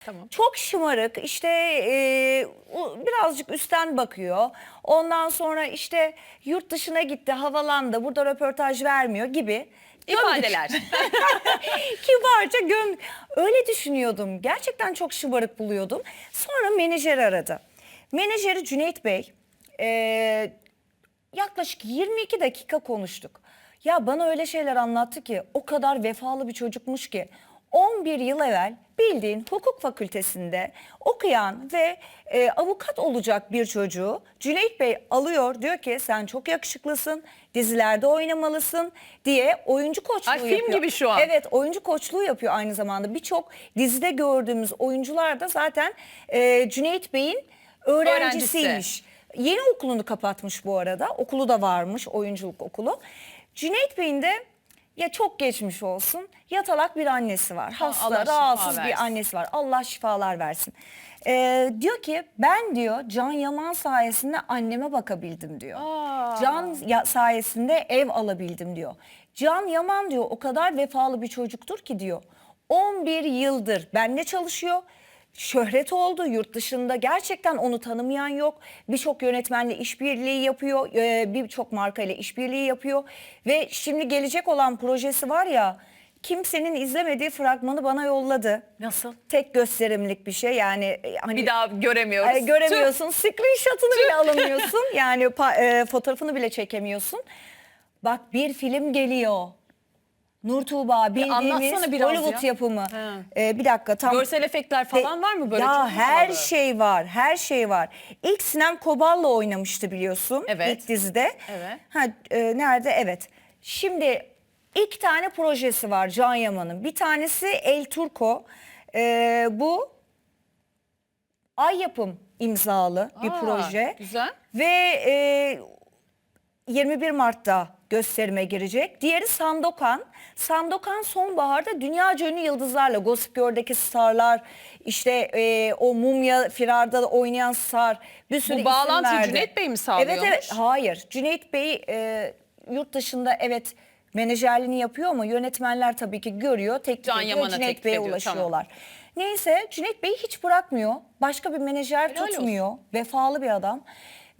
Tamam. Çok şımarık işte e, birazcık üstten bakıyor. Ondan sonra işte yurt dışına gitti havalandı burada röportaj vermiyor gibi. İfadeler. Kibarca göm. Öyle düşünüyordum. Gerçekten çok şımarık buluyordum. Sonra menajer aradı. Menajeri Cüneyt Bey. e, yaklaşık 22 dakika konuştuk. Ya bana öyle şeyler anlattı ki o kadar vefalı bir çocukmuş ki 11 yıl evvel bildiğin hukuk fakültesinde okuyan ve e, avukat olacak bir çocuğu Cüneyt Bey alıyor diyor ki sen çok yakışıklısın dizilerde oynamalısın diye oyuncu koçluğu Ay, film yapıyor. gibi şu an. Evet oyuncu koçluğu yapıyor aynı zamanda birçok dizide gördüğümüz oyuncular da zaten e, Cüneyt Bey'in öğrencisiymiş. Yeni okulunu kapatmış bu arada. Okulu da varmış oyunculuk okulu. Cüneyt Bey'in de ya çok geçmiş olsun yatalak bir annesi var. Hasta, Allah rahatsız versin. bir annesi var. Allah şifalar versin. Ee, diyor ki ben diyor Can Yaman sayesinde anneme bakabildim diyor. Aa. Can ya- sayesinde ev alabildim diyor. Can Yaman diyor o kadar vefalı bir çocuktur ki diyor. 11 yıldır benle çalışıyor. Şöhret oldu yurt dışında gerçekten onu tanımayan yok. Birçok yönetmenle işbirliği yapıyor, e, birçok markayla işbirliği yapıyor ve şimdi gelecek olan projesi var ya kimsenin izlemediği fragmanı bana yolladı. Nasıl? Tek gösterimlik bir şey yani e, hani Bir daha göremiyoruz. Ay, göremiyorsun. Screenshot'ını bile alamıyorsun. Yani e, fotoğrafını bile çekemiyorsun. Bak bir film geliyor. Nur Tuğba bildiğimiz anlatsana biraz Hollywood ya. yapımı. Ha. E, bir dakika tam. Görsel efektler falan var mı böyle? Ya çok her havalı? şey var. Her şey var. İlk Sinem Kobal'la oynamıştı biliyorsun. Evet. İlk dizide. Evet. Ha, e, nerede? Evet. Şimdi iki tane projesi var Can Yaman'ın. Bir tanesi El Turco. E, bu Ay Yapım imzalı bir Aa, proje. güzel. Ve e, 21 Mart'ta gösterime girecek. Diğeri Sandokan. Sandokan sonbaharda dünyaca ünlü yıldızlarla Gossip Girl'deki starlar, işte e, o Mumya Firar'da da oynayan star bir sürü Bu isim verdi. Cüneyt Bey mi sağlıyormuş? Evet evet hayır. Cüneyt Bey e, yurt dışında evet menajerliğini yapıyor ama yönetmenler tabii ki görüyor. Teklif Can ediyor. Yaman'a Cüneyt teklif Bey'e ediyor, ulaşıyorlar. Neyse Cüneyt Bey hiç bırakmıyor. Başka bir menajer Helal tutmuyor. Vefalı bir adam.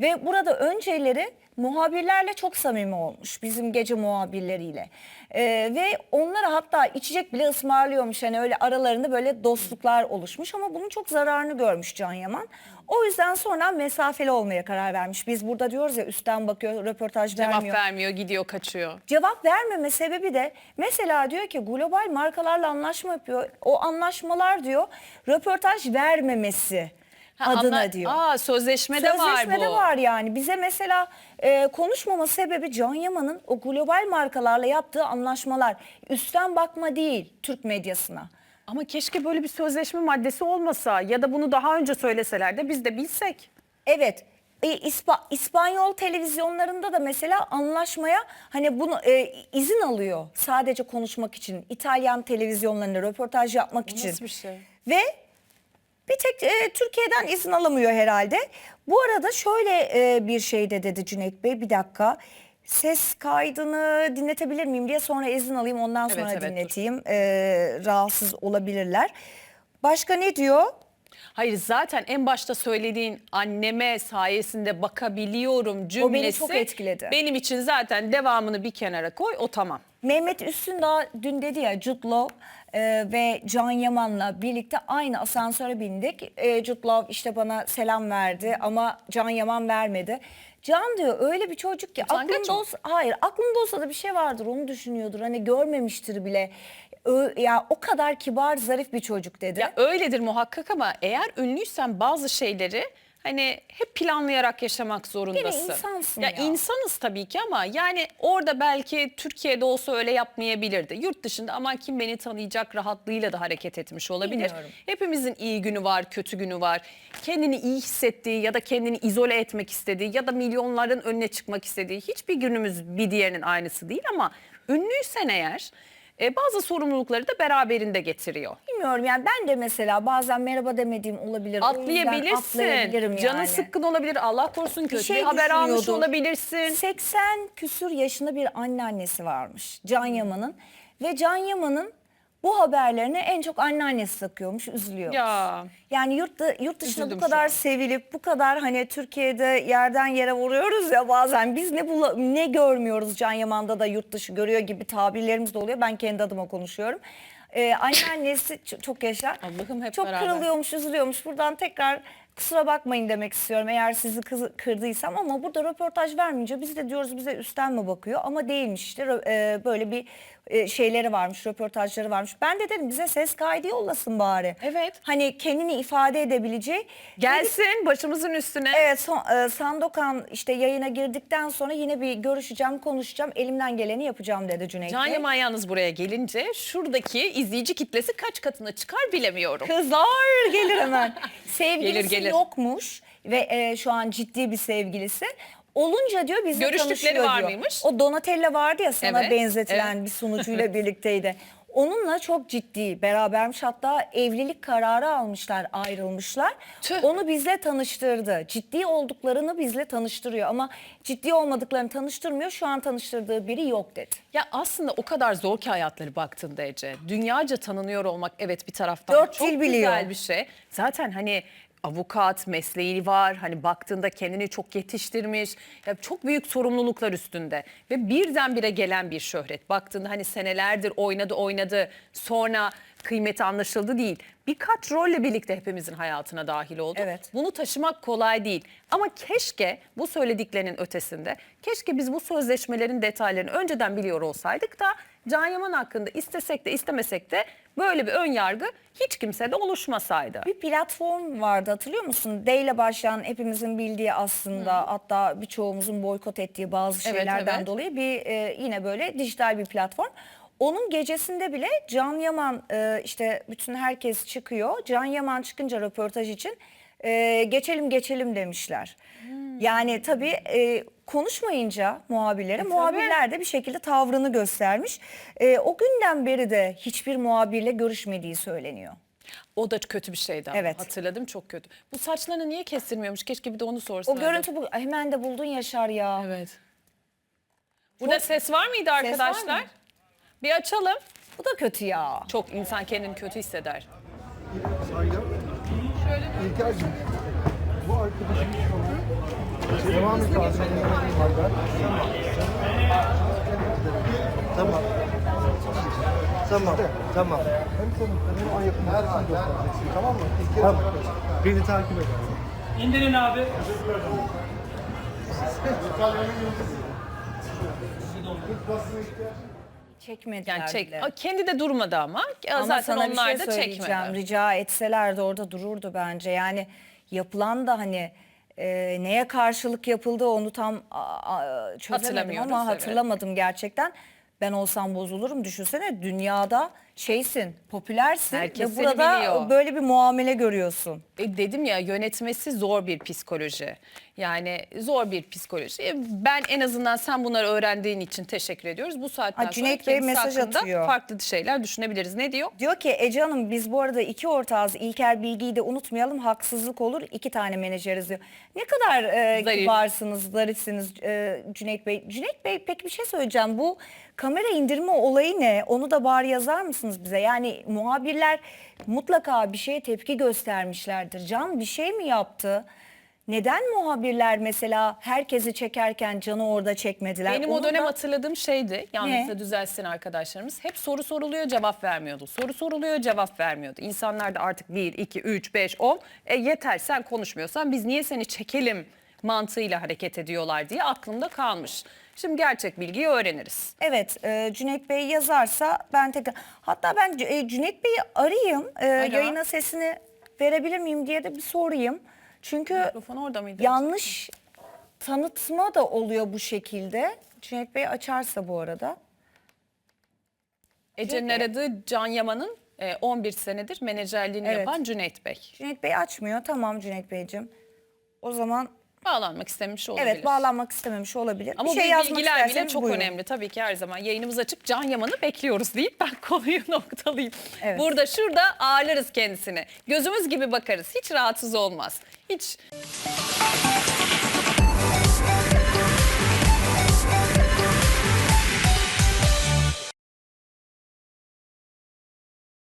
Ve burada önceleri muhabirlerle çok samimi olmuş. Bizim gece muhabirleriyle. Ee, ve onlara hatta içecek bile ısmarlıyormuş. Hani öyle aralarında böyle dostluklar oluşmuş ama bunun çok zararını görmüş Can Yaman. O yüzden sonra mesafeli olmaya karar vermiş. Biz burada diyoruz ya üstten bakıyor, röportaj Cevap vermiyor. vermiyor, gidiyor, kaçıyor. Cevap vermeme sebebi de mesela diyor ki global markalarla anlaşma yapıyor. O anlaşmalar diyor röportaj vermemesi Ha, adına anla- diyor. Aa, sözleşmede, Sözleşmede var bu. var yani. Bize mesela e, konuşmama sebebi Can Yaman'ın o global markalarla yaptığı anlaşmalar. Üstten bakma değil Türk medyasına. Ama keşke böyle bir sözleşme maddesi olmasa ya da bunu daha önce söyleseler de biz de bilsek. Evet. E, İspa- İspanyol televizyonlarında da mesela anlaşmaya hani bunu e, izin alıyor sadece konuşmak için. İtalyan televizyonlarında röportaj yapmak için. nasıl bir şey? Ve bir tek e, Türkiye'den izin alamıyor herhalde. Bu arada şöyle e, bir şey de dedi Cüneyt Bey bir dakika. Ses kaydını dinletebilir miyim diye sonra izin alayım ondan Evet, sonra evet, dur. dinleteyim. E, rahatsız olabilirler. Başka ne diyor? Hayır zaten en başta söylediğin anneme sayesinde bakabiliyorum cümlesi. çok etkiledi. Benim için zaten devamını bir kenara koy o tamam. Mehmet Üstündağ dün dedi ya Law e, ve Can Yaman'la birlikte aynı asansöre bindik. E, Jude Law işte bana selam verdi ama Can Yaman vermedi. Can diyor öyle bir çocuk ki Utangaç aklında olsa, hayır aklında olsa da bir şey vardır onu düşünüyordur. Hani görmemiştir bile. Ö- ya o kadar kibar zarif bir çocuk dedi. Ya öyledir muhakkak ama eğer ünlüysen bazı şeyleri hani hep planlayarak yaşamak zorundasın. insansın ya. ya. insanız tabii ki ama yani orada belki Türkiye'de olsa öyle yapmayabilirdi. Yurt dışında aman kim beni tanıyacak rahatlığıyla da hareket etmiş olabilir. Bilmiyorum. Hepimizin iyi günü var, kötü günü var. Kendini iyi hissettiği ya da kendini izole etmek istediği ya da milyonların önüne çıkmak istediği hiçbir günümüz bir diğerinin aynısı değil ama ünlüysen eğer e, bazı sorumlulukları da beraberinde getiriyor. Bilmiyorum yani ben de mesela bazen merhaba demediğim olabilir. Atlayabilirsin. Canın yani. sıkkın olabilir. Allah korusun kötü bir, şey haber almış olabilirsin. 80 küsür yaşında bir anneannesi varmış Can Yaman'ın ve Can Yaman'ın Bu haberlerini en çok anneannesi takıyormuş, üzülüyor. Ya. Yani yurt, yurt dışında Üzüldüm bu kadar sevilip bu kadar hani Türkiye'de yerden yere vuruyoruz ya bazen biz ne bula- ne görmüyoruz Can Yaman'da da yurt dışı görüyor gibi tabirlerimiz de oluyor. Ben kendi adıma konuşuyorum. Ee, anneannesi çok yaşa. Allah'ım hep çok beraber. kırılıyormuş, üzülüyormuş. Buradan tekrar kusura bakmayın demek istiyorum eğer sizi kızı- kırdıysam ama burada röportaj vermeyince biz de diyoruz bize üstten mi bakıyor ama değilmiş işte e, böyle bir e, şeyleri varmış, röportajları varmış. Ben de dedim bize ses kaydı yollasın bari. Evet. Hani kendini ifade edebileceği. Gelsin başımızın üstüne. Evet son, e, Sandokan işte yayına girdikten sonra yine bir görüşeceğim, konuşacağım. Elimden geleni yapacağım dedi Cüneyt Can. Yaman yalnız buraya gelince şuradaki izleyici kitlesi kaç katına çıkar bilemiyorum. Kızlar gelir hemen. Sevgilisi Gelir, gelir. Yokmuş ve e, şu an ciddi bir sevgilisi. Olunca diyor bizle Görüştükleri tanışıyor var diyor. mıymış? O Donatella vardı ya sana Evet, benzetilen bir sunucuyla birlikteydi. Onunla çok ciddi berabermiş hatta evlilik kararı almışlar ayrılmışlar. Tüh. Onu bizle tanıştırdı. Ciddi olduklarını bizle tanıştırıyor ama ciddi olmadıklarını tanıştırmıyor. Şu an tanıştırdığı biri yok dedi. Ya aslında o kadar zor ki hayatları baktığında Ece. Dünyaca tanınıyor olmak evet bir taraftan Dört çok dil biliyor. güzel bir şey. Zaten hani avukat mesleği var. Hani baktığında kendini çok yetiştirmiş. Ya çok büyük sorumluluklar üstünde. Ve birdenbire gelen bir şöhret. Baktığında hani senelerdir oynadı oynadı. Sonra kıymeti anlaşıldı değil. Birkaç rolle birlikte hepimizin hayatına dahil oldu. Evet. Bunu taşımak kolay değil. Ama keşke bu söylediklerinin ötesinde, keşke biz bu sözleşmelerin detaylarını önceden biliyor olsaydık da Can Yaman hakkında istesek de istemesek de böyle bir ön yargı hiç kimsede oluşmasaydı. Bir platform vardı hatırlıyor musun? D ile başlayan hepimizin bildiği aslında hatta birçoğumuzun boykot ettiği bazı Evet, şeylerden evet. dolayı bir e, yine böyle dijital bir platform. Onun gecesinde bile Can Yaman e, işte bütün herkes çıkıyor. Can Yaman çıkınca röportaj için e, geçelim geçelim demişler. Yani tabii e, konuşmayınca muhabirlere muhabirler de bir şekilde tavrını göstermiş. E, o günden beri de hiçbir muhabirle görüşmediği söyleniyor. O da kötü bir şeydi ama Evet. hatırladım çok kötü. Bu saçlarını niye kestirmiyormuş? Keşke bir de onu O sorsaydı. görüntü bu hemen de buldun Yaşar ya. Evet. Burada ses var mıydı var arkadaşlar? mı? Bir açalım. Bu da kötü ya. Çok insan kendini kötü hisseder. Saygı. İlker'cim, bu arkadaşımız sana devam et abi. Tamam. Tamam. Tamam. Hem senin hem o yakın her göstereceksin. Tamam mı? İlker'e tamam. Beni takip et. İndirin abi. Çekmediler Yani çek, bile. Kendi de durmadı ama. Ama Zaten sana bir onlar şey da söyleyeceğim. çekmedi. Rica etselerdi orada dururdu bence. Yani yapılan da hani e, neye karşılık yapıldı onu tam a, a, çözemedim Hatırlamıyoruz, ama hatırlamadım gerçekten. Ben olsam bozulurum. Düşünsene dünyada şeysin, popülersin Herkes ve seni burada biliyor. böyle bir muamele görüyorsun. E, dedim ya yönetmesi zor bir psikoloji. Yani zor bir psikoloji. E, Ben en azından sen bunları öğrendiğin için teşekkür ediyoruz. Bu saatten Ha, Cüneyt sonra Bey kendisi mesaj hakkında atıyor. farklı şeyler düşünebiliriz. Ne diyor? Diyor ki Ece Hanım biz bu arada iki ortağız. İlker Bilgi'yi de unutmayalım. Haksızlık olur. iki tane menajeriz diyor. Ne kadar e, Zarif. kibarsınız, zarifsiniz e, Cüneyt Bey. Cüneyt Bey peki bir şey söyleyeceğim. Bu kamera indirme olayı ne? Onu da bari yazar mısınız bize? Yani muhabirler mutlaka bir şeye tepki göstermişlerdir. Can bir şey mi yaptı? Neden muhabirler mesela herkesi çekerken Can'ı orada çekmediler? Benim o Onu dönem da- hatırladığım şeydi. Da düzelsin arkadaşlarımız. Hep soru soruluyor cevap vermiyordu. Soru soruluyor cevap vermiyordu. İnsanlar da artık 1, 2, 3, 5, 10 e yeter sen konuşmuyorsan biz niye seni çekelim mantığıyla hareket ediyorlar diye aklımda kalmış. Şimdi gerçek bilgiyi öğreniriz. Evet, e, Cüneyt Bey yazarsa ben tekrar... Hatta ben e, Cüneyt Bey'i arayayım, e, yayına sesini verebilir miyim diye de bir sorayım. Çünkü Mikrofon orada mıydı? yanlış tanıtma da oluyor bu şekilde. Cüneyt Bey açarsa bu arada. Ece'nin aradığı Can Yaman'ın e, 11 senedir menajerliğini Evet. yapan Cüneyt Bey. Cüneyt Bey açmıyor. Tamam Cüneyt Beyciğim. O zaman Bağlanmak istemiş olabilir. evet bağlanmak istememiş olabilir. Ama bir şey bu yazmak bilgiler bile çok buyurun. önemli. Tabii ki her zaman yayınımız açık. Can Yaman'ı bekliyoruz deyip ben konuyu noktalayayım. Evet. Burada şurada ağırlarız kendisini. Gözümüz gibi bakarız. Hiç rahatsız olmaz. Hiç